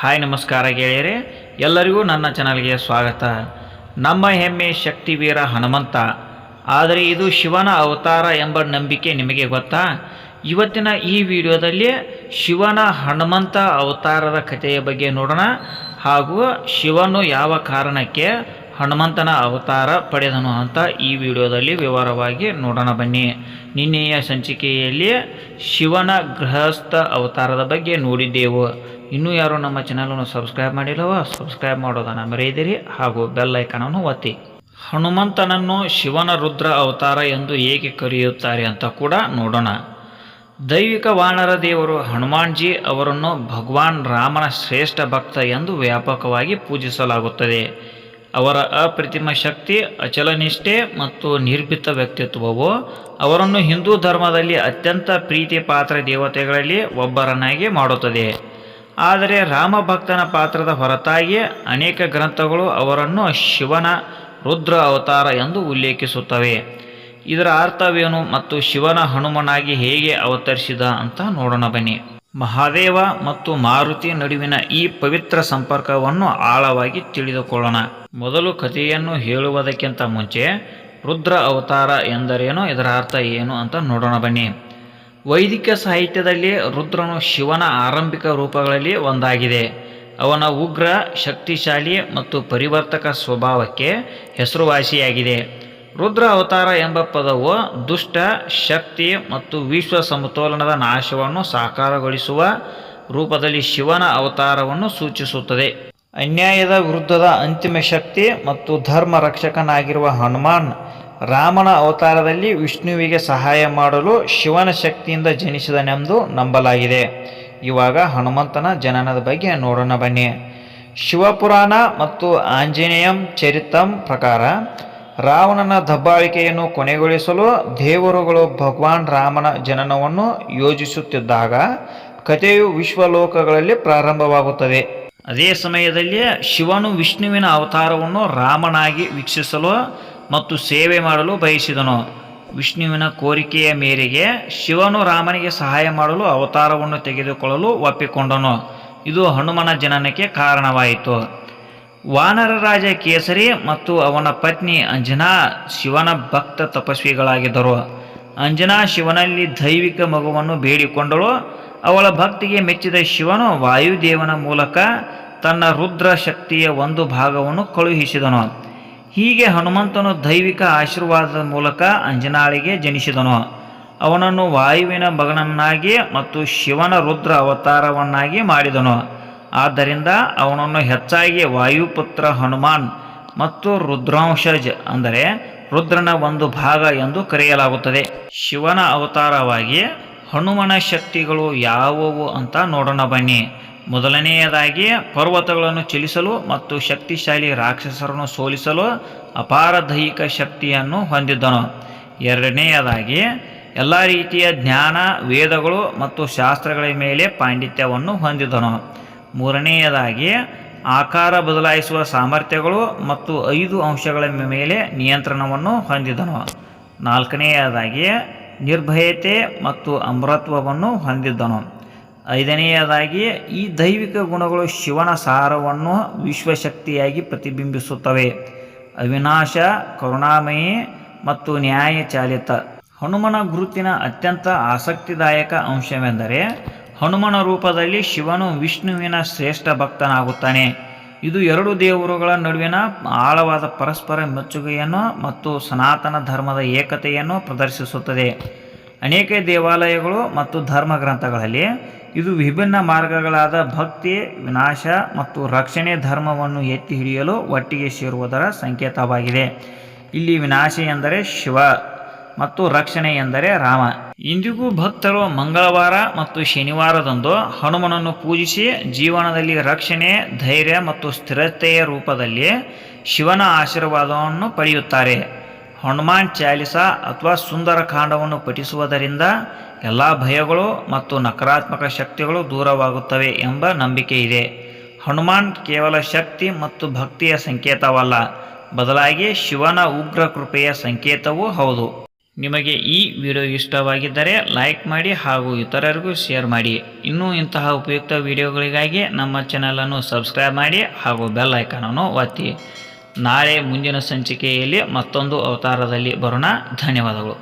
Hi ನಮಸ್ಕಾರ ಗೆಳೆಯರೆ, ಎಲ್ಲರಿಗೂ ನನ್ನ ಚಾನಲ್ಗೆ ಸ್ವಾಗತ. ನಮ್ಮ ಹೆಮ್ಮೆ ಶಕ್ತಿವೀರ ಹನುಮಂತ. ಆದರೆ ಇದು ಶಿವನ ಅವತಾರ ಎಂಬ ನಂಬಿಕೆ ನಿಮಗೆ ಗೊತ್ತಾ? ಇವತ್ತಿನ ಈ ವಿಡಿಯೋದಲ್ಲಿ ಶಿವನ ಹನುಮಂತ ಅವತಾರದ ಕಥೆಯ ಬಗ್ಗೆ ನೋಡೋಣ. ಹಾಗೂ ಶಿವನು ಯಾವ ಕಾರಣಕ್ಕೆ ಹನುಮಂತನ ಅವತಾರ ಪಡೆದನು ಅಂತ ಈ ವಿಡಿಯೋದಲ್ಲಿ ವಿವರವಾಗಿ ನೋಡೋಣ ಬನ್ನಿ. ನಿನ್ನೆಯ ಸಂಚಿಕೆಯಲ್ಲಿ ಶಿವನ ಗೃಹಸ್ಥ ಅವತಾರದ ಬಗ್ಗೆ ನೋಡಿದ್ದೆವು. ಇನ್ನೂ ಯಾರು ನಮ್ಮ ಚಾನಲನ್ನು ಸಬ್ಸ್ಕ್ರೈಬ್ ಮಾಡಿಲ್ಲವೋ ಸಬ್ಸ್ಕ್ರೈಬ್ ಮಾಡೋದನ್ನು ಮರೆಯದಿರಿ ಹಾಗೂ ಬೆಲ್ ಐಕನನ್ನು ಒತ್ತಿ. ಹನುಮಂತನನ್ನು ಶಿವನ ರುದ್ರ ಅವತಾರ ಎಂದು ಏಕೆ ಕರೆಯುತ್ತಾರೆ ಅಂತ ಕೂಡ ನೋಡೋಣ. ದೈವಿಕ ವಾನರ ದೇವರು ಹನುಮಾನ್ಜಿ ಅವರನ್ನು ಭಗವಾನ್ ರಾಮನ ಶ್ರೇಷ್ಠ ಭಕ್ತ ಎಂದು ವ್ಯಾಪಕವಾಗಿ ಪೂಜಿಸಲಾಗುತ್ತದೆ. ಅವರ ಅಪ್ರತಿಮ ಶಕ್ತಿ ಅಚಲನಿಷ್ಠೆ ಮತ್ತು ನಿರ್ಭೀತ ವ್ಯಕ್ತಿತ್ವವು ಅವರನ್ನು ಹಿಂದೂ ಧರ್ಮದಲ್ಲಿ ಅತ್ಯಂತ ಪ್ರೀತಿ ಪಾತ್ರ ದೇವತೆಗಳಲ್ಲಿ ಒಬ್ಬರನ್ನಾಗಿ ಮಾಡುತ್ತದೆ. ಆದರೆ ರಾಮ ಭಕ್ತನ ಪಾತ್ರದ ಹೊರತಾಗಿ ಅನೇಕ ಗ್ರಂಥಗಳು ಅವರನ್ನು ಶಿವನ ರುದ್ರ ಅವತಾರ ಎಂದು ಉಲ್ಲೇಖಿಸುತ್ತವೆ. ಇದರ ಅರ್ಥವೇನು ಮತ್ತು ಶಿವನ ಹನುಮನಾಗಿ ಹೇಗೆ ಅವತರಿಸಿದ ಅಂತ ನೋಡೋಣ ಬನ್ನಿ. ಮಹಾದೇವ ಮತ್ತು ಮಾರುತಿ ನಡುವಿನ ಈ ಪವಿತ್ರ ಸಂಪರ್ಕವನ್ನು ಆಳವಾಗಿ ತಿಳಿದುಕೊಳ್ಳೋಣ. ಮೊದಲು ಕಥೆಯನ್ನು ಹೇಳುವುದಕ್ಕಿಂತ ಮುಂಚೆ ರುದ್ರ ಅವತಾರ ಎಂದರೇನು? ಇದರ ಅರ್ಥ ಏನು ಅಂತ ನೋಡೋಣ ಬನ್ನಿ. ವೈದಿಕ ಸಾಹಿತ್ಯದಲ್ಲಿ ರುದ್ರನು ಶಿವನ ಆರಂಭಿಕ ರೂಪಗಳಲ್ಲಿ ಒಂದಾಗಿದೆ. ಅವನ ಉಗ್ರ, ಶಕ್ತಿಶಾಲಿ ಮತ್ತು ಪರಿವರ್ತಕ ಸ್ವಭಾವಕ್ಕೆ ಹೆಸರುವಾಸಿಯಾಗಿದೆ. ರುದ್ರ ಅವತಾರ ಎಂಬ ಪದವು ದುಷ್ಟ, ಶಕ್ತಿ ಮತ್ತು ವಿಶ್ವ ಸಮತೋಲನದ ನಾಶವನ್ನು ಸಾಕಾರಗೊಳಿಸುವ ರೂಪದಲ್ಲಿ ಶಿವನ ಅವತಾರವನ್ನು ಸೂಚಿಸುತ್ತದೆ. ಅನ್ಯಾಯದ ವಿರುದ್ಧದ ಅಂತಿಮ ಶಕ್ತಿ ಮತ್ತು ಧರ್ಮ ರಕ್ಷಕನಾಗಿರುವ ಹನುಮಾನ್ ರಾಮನ ಅವತಾರದಲ್ಲಿ ವಿಷ್ಣುವಿಗೆ ಸಹಾಯ ಮಾಡಲು ಶಿವನ ಶಕ್ತಿಯಿಂದ ಜನಿಸಿದನೆಂದು ನಂಬಲಾಗಿದೆ. ಇವಾಗ ಹನುಮಂತನ ಜನನದ ಬಗ್ಗೆ ನೋಡೋಣ ಬನ್ನಿ. ಶಿವಪುರಾಣ ಮತ್ತು ಆಂಜನೇಯಂ ಚರಿತಂ ಪ್ರಕಾರ ರಾವಣನ ದಬ್ಬಾಳಿಕೆಯನ್ನು ಕೊನೆಗೊಳಿಸಲು ದೇವರುಗಳು ಭಗವಾನ್ ರಾಮನ ಜನನವನ್ನು ಯೋಜಿಸುತ್ತಿದ್ದಾಗ ಕಥೆಯು ವಿಶ್ವಲೋಕಗಳಲ್ಲಿ ಪ್ರಾರಂಭವಾಗುತ್ತದೆ. ಅದೇ ಸಮಯದಲ್ಲಿ ಶಿವನು ವಿಷ್ಣುವಿನ ಅವತಾರವನ್ನು ರಾಮನಾಗಿ ವೀಕ್ಷಿಸಲು ಮತ್ತು ಸೇವೆ ಮಾಡಲು ಬಯಸಿದನು. ವಿಷ್ಣುವಿನ ಕೋರಿಕೆಯ ಮೇರೆಗೆ ಶಿವನು ರಾಮನಿಗೆ ಸಹಾಯ ಮಾಡಲು ಅವತಾರವನ್ನು ತೆಗೆದುಕೊಳ್ಳಲು ಒಪ್ಪಿಕೊಂಡನು. ಇದು ಹನುಮನ ಜನನಕ್ಕೆ ಕಾರಣವಾಯಿತು. ವಾನರ ರಾಜ ಕೇಸರಿ ಮತ್ತು ಅವನ ಪತ್ನಿ ಅಂಜನಾ ಶಿವನ ಭಕ್ತ ತಪಸ್ವಿಗಳಾಗಿದ್ದರು. ಅಂಜನಾ ಶಿವನಲ್ಲಿ ದೈವಿಕ ಮಗುವನ್ನು ಬೇಡಿಕೊಂಡಳು. ಅವಳ ಭಕ್ತಿಗೆ ಮೆಚ್ಚಿದ ಶಿವನು ವಾಯುದೇವನ ಮೂಲಕ ತನ್ನ ರುದ್ರ ಶಕ್ತಿಯ ಒಂದು ಭಾಗವನ್ನು ಕಳುಹಿಸಿದನು. ಹೀಗೆ ಹನುಮಂತನು ದೈವಿಕ ಆಶೀರ್ವಾದದ ಮೂಲಕ ಅಂಜನಾಳಿಗೆ ಜನಿಸಿದನು. ಅವನನ್ನು ವಾಯುವಿನ ಮಗನನ್ನಾಗಿ ಮತ್ತು ಶಿವನ ರುದ್ರ ಅವತಾರವನ್ನಾಗಿ ಮಾಡಿದನು. ಆದ್ದರಿಂದ ಅವನನ್ನು ಹೆಚ್ಚಾಗಿ ವಾಯುಪುತ್ರ ಹನುಮಾನ್ ಮತ್ತು ರುದ್ರಾಂಶಜ್ ಅಂದರೆ ರುದ್ರನ ಒಂದು ಭಾಗ ಎಂದು ಕರೆಯಲಾಗುತ್ತದೆ. ಶಿವನ ಅವತಾರವಾಗಿ ಹನುಮನ ಶಕ್ತಿಗಳು ಯಾವುವು ಅಂತ ನೋಡೋಣ ಬನ್ನಿ. ಮೊದಲನೆಯದಾಗಿ ಪರ್ವತಗಳನ್ನು ಚಲಿಸಲು ಮತ್ತು ಶಕ್ತಿಶಾಲಿ ರಾಕ್ಷಸರನ್ನು ಸೋಲಿಸಲು ಅಪಾರ ದೈಹಿಕ ಶಕ್ತಿಯನ್ನು ಹೊಂದಿದ್ದನು. ಎರಡನೆಯದಾಗಿ ಎಲ್ಲ ರೀತಿಯ ಜ್ಞಾನ, ವೇದಗಳು ಮತ್ತು ಶಾಸ್ತ್ರಗಳ ಮೇಲೆ ಪಾಂಡಿತ್ಯವನ್ನು ಹೊಂದಿದ್ದನು. ಮೂರನೆಯದಾಗಿ ಆಕಾರ ಬದಲಾಯಿಸುವ ಸಾಮರ್ಥ್ಯಗಳು ಮತ್ತು ಐದು ಅಂಶಗಳ ಮೇಲೆ ನಿಯಂತ್ರಣವನ್ನು ಹೊಂದಿದನು. ನಾಲ್ಕನೆಯದಾಗಿ ನಿರ್ಭಯತೆ ಮತ್ತು ಅಮೃತ್ವವನ್ನು ಹೊಂದಿದ್ದನು ಐದನೆಯದಾಗಿ ಈ ದೈವಿಕ ಗುಣಗಳು ಶಿವನ ಸಾರವನ್ನು ವಿಶ್ವಶಕ್ತಿಯಾಗಿ ಪ್ರತಿಬಿಂಬಿಸುತ್ತವೆ. ಅವಿನಾಶ, ಕರುಣಾಮಯಿ ಮತ್ತು ನ್ಯಾಯಚಾಲಿತ. ಹನುಮನ ಗುರುತಿನ ಅತ್ಯಂತ ಆಸಕ್ತಿದಾಯಕ ಅಂಶವೆಂದರೆ ಹನುಮನ ರೂಪದಲ್ಲಿ ಶಿವನು ವಿಷ್ಣುವಿನ ಶ್ರೇಷ್ಠ ಭಕ್ತನಾಗುತ್ತಾನೆ. ಇದು ಎರಡು ದೇವರುಗಳ ನಡುವಿನ ಆಳವಾದ ಪರಸ್ಪರ ಮೆಚ್ಚುಗೆಯನ್ನು ಮತ್ತು ಸನಾತನ ಧರ್ಮದ ಏಕತೆಯನ್ನು ಪ್ರದರ್ಶಿಸುತ್ತದೆ. ಅನೇಕ ದೇವಾಲಯಗಳು ಮತ್ತು ಧರ್ಮ ಗ್ರಂಥಗಳಲ್ಲಿ ಇದು ವಿಭಿನ್ನ ಮಾರ್ಗಗಳಾದ ಭಕ್ತಿ, ವಿನಾಶ ಮತ್ತು ರಕ್ಷಣೆ ಧರ್ಮವನ್ನು ಎತ್ತಿ ಹಿಡಿಯಲು ಒಟ್ಟಿಗೆ ಸೇರುವುದರ ಸಂಕೇತವಾಗಿದೆ. ಇಲ್ಲಿ ವಿನಾಶ ಎಂದರೆ ಶಿವ. ಮತ್ತು ರಕ್ಷಣೆ ಎಂದರೆ ರಾಮ. ಇಂದಿಗೂ ಭಕ್ತರು ಮಂಗಳವಾರ ಮತ್ತು ಶನಿವಾರದಂದು ಹನುಮನನ್ನು ಪೂಜಿಸಿ ಜೀವನದಲ್ಲಿ ರಕ್ಷಣೆ, ಧೈರ್ಯ ಮತ್ತು ಸ್ಥಿರತೆಯ ರೂಪದಲ್ಲಿ ಶಿವನ ಆಶೀರ್ವಾದವನ್ನು ಪಡೆಯುತ್ತಾರೆ. ಹನುಮಾನ್ ಚಾಲಿಸ ಅಥವಾ ಸುಂದರ ಕಾಂಡವನ್ನು ಪಠಿಸುವುದರಿಂದ ಎಲ್ಲ ಭಯಗಳು ಮತ್ತು ನಕಾರಾತ್ಮಕ ಶಕ್ತಿಗಳು ದೂರವಾಗುತ್ತವೆ ಎಂಬ ನಂಬಿಕೆ ಇದೆ. ಹನುಮಾನ್ ಕೇವಲ ಶಕ್ತಿ ಮತ್ತು ಭಕ್ತಿಯ ಸಂಕೇತವಲ್ಲ, ಬದಲಾಗಿ ಶಿವನ ಉಗ್ರ ಕೃಪೆಯ ಸಂಕೇತವೂ ಹೌದು. ನಿಮಗೆ ಈ ವಿಡಿಯೋ ಇಷ್ಟವಾಗಿದ್ದರೆ ಲೈಕ್ ಮಾಡಿ ಹಾಗೂ ಇತರರಿಗೂ ಶೇರ್ ಮಾಡಿ. ಇನ್ನೂ ಇಂತಹ ಉಪಯುಕ್ತ ವಿಡಿಯೋಗಳಿಗಾಗಿ ನಮ್ಮ ಚಾನಲನ್ನು ಸಬ್ಸ್ಕ್ರೈಬ್ ಮಾಡಿ ಹಾಗೂ ಬೆಲ್ ಐಕಾನನ್ನು ಒತ್ತಿ. ನಾಳೆ ಮುಂದಿನ ಸಂಚಿಕೆಯಲ್ಲಿ ಮತ್ತೊಂದು ಅವತಾರದಲ್ಲಿ ಬರೋಣ. ಧನ್ಯವಾದಗಳು.